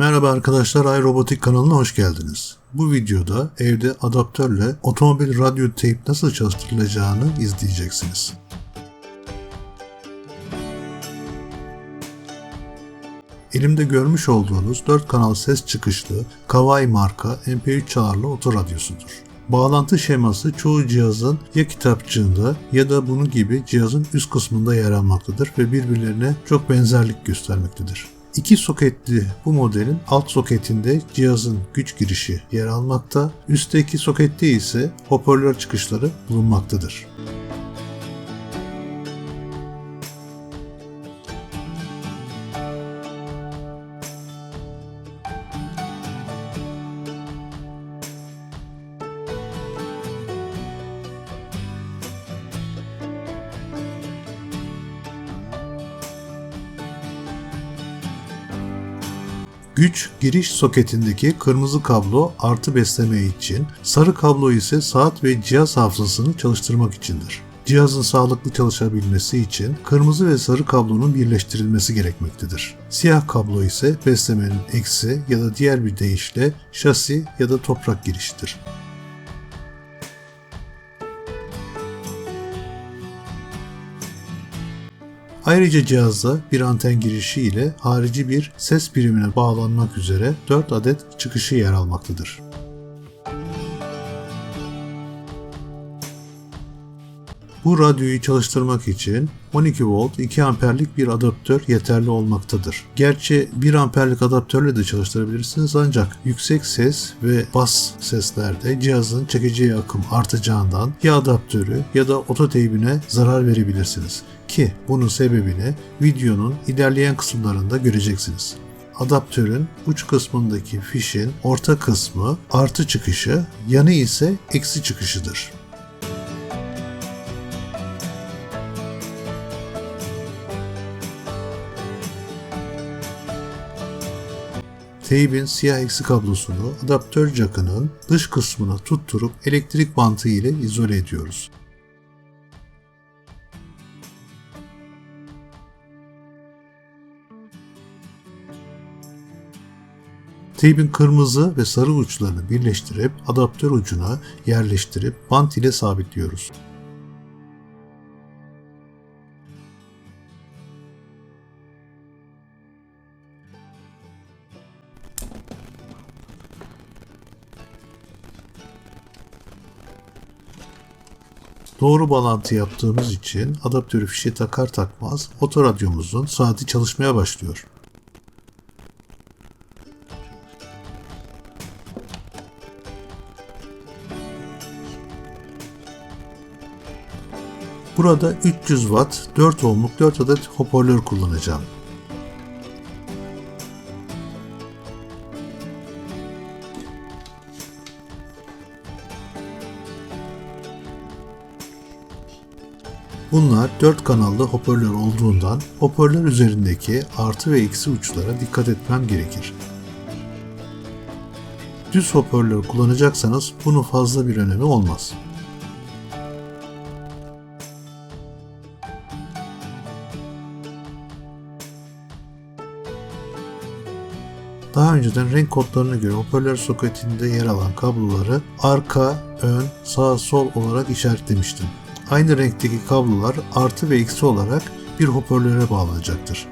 Merhaba arkadaşlar, iRobotik kanalına hoş geldiniz. Bu videoda evde adaptörle otomobil radyo teyp nasıl çalıştırılacağını izleyeceksiniz. Elimde görmüş olduğunuz 4 kanal ses çıkışlı Kawai marka MP3 çağrılı otoradyosudur. Bağlantı şeması çoğu cihazın ya kitapçığında ya da bunun gibi cihazın üst kısmında yer almaktadır ve birbirlerine çok benzerlik göstermektedir. İki soketli bu modelin alt soketinde cihazın güç girişi yer almakta, üstteki sokette ise hoparlör çıkışları bulunmaktadır. Güç giriş soketindeki kırmızı kablo artı besleme için, sarı kablo ise saat ve cihaz hafızasını çalıştırmak içindir. Cihazın sağlıklı çalışabilmesi için kırmızı ve sarı kablonun birleştirilmesi gerekmektedir. Siyah kablo ise beslemenin eksi ya da diğer bir deyişle şasi ya da toprak girişidir. Ayrıca cihazda bir anten girişi ile harici bir ses birimine bağlanmak üzere 4 adet çıkışı yer almaktadır. Bu radyoyu çalıştırmak için 12 volt 2 amperlik bir adaptör yeterli olmaktadır. Gerçi 1 amperlik adaptörle de çalıştırabilirsiniz ancak yüksek ses ve bas seslerde cihazın çekeceği akım artacağından ya adaptörü ya da ototeybine zarar verebilirsiniz. Ki bunun sebebini videonun ilerleyen kısımlarında göreceksiniz adaptörün uç kısmındaki fişin orta kısmı artı çıkışı, yanı ise eksi çıkışıdır. teybin siyah eksi kablosunu adaptör jackının dış kısmına tutturup elektrik bantı ile izole ediyoruz. Teybin kırmızı ve sarı uçlarını birleştirip adaptör ucuna yerleştirip bant ile sabitliyoruz. Doğru bağlantı yaptığımız için adaptörü fişe takar takmaz otoradyomuzun saati çalışmaya başlıyor. Burada 300 Watt 4 ohmluk 4 adet hoparlör kullanacağım. Bunlar 4 kanallı hoparlör olduğundan hoparlör üzerindeki artı ve eksi uçlara dikkat etmem gerekir. Düz hoparlör kullanacaksanız bunun fazla bir önemi olmaz. Daha önceden renk kodlarına göre hoparlör soketinde yer alan kabloları arka, ön, sağ, sol olarak işaretlemiştim. Aynı renkteki kablolar artı ve eksi olarak bir hoparlöre bağlanacaktır.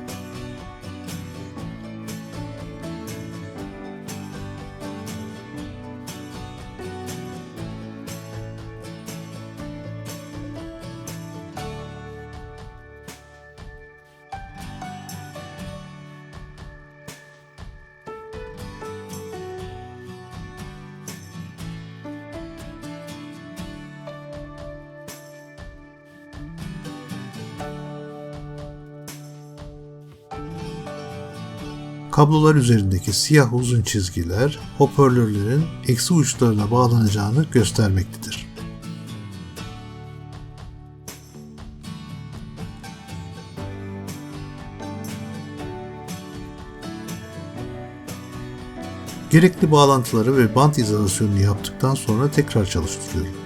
Kablolar üzerindeki siyah uzun çizgiler hoparlörlerin eksi uçlarına bağlanacağını göstermektedir. Gerekli bağlantıları ve bant izolasyonunu yaptıktan sonra tekrar çalıştırıyorum.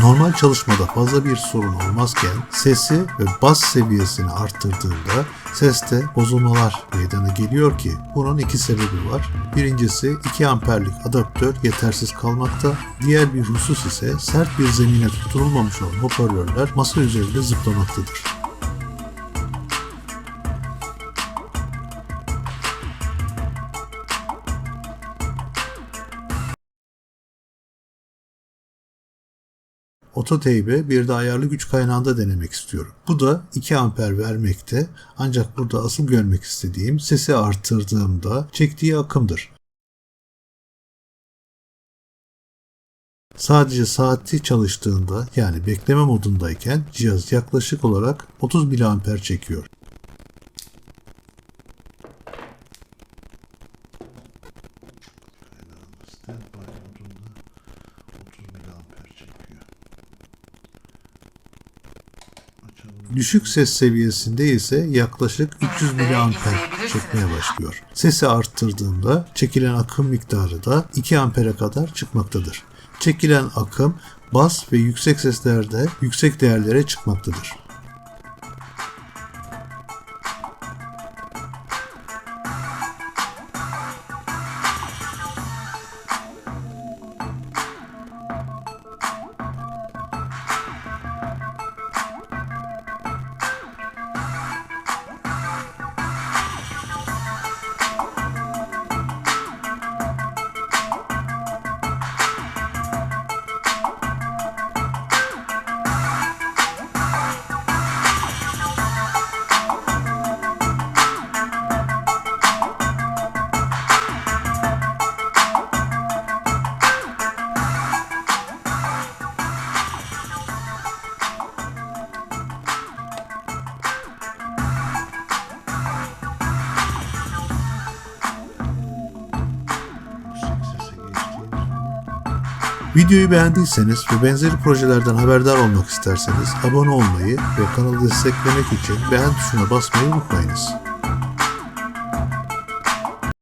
Normal çalışmada fazla bir sorun olmazken sesi ve bas seviyesini arttırdığında seste bozulmalar meydana geliyor ki bunun iki sebebi var. Birincisi 2 amperlik adaptör yetersiz kalmakta. Diğer bir husus ise sert bir zemine tutturulmamış olan hoparlörler masa üzerinde zıplamaktadır. Ototeybe bir de ayarlı güç kaynağında denemek istiyorum. Bu da 2 amper vermekte ancak burada asıl görmek istediğim sesi arttırdığımda çektiği akımdır. Sadece saati çalıştığında yani bekleme modundayken cihaz yaklaşık olarak 30 mAh çekiyor. Düşük ses seviyesinde ise yaklaşık 300 mAh çekmeye başlıyor. Sesi arttırdığımda çekilen akım miktarı da 2 ampere kadar çıkmaktadır. Çekilen akım bas ve yüksek seslerde yüksek değerlere çıkmaktadır. Videoyu beğendiyseniz ve benzeri projelerden haberdar olmak isterseniz abone olmayı ve kanalı desteklemek için beğen tuşuna basmayı unutmayınız.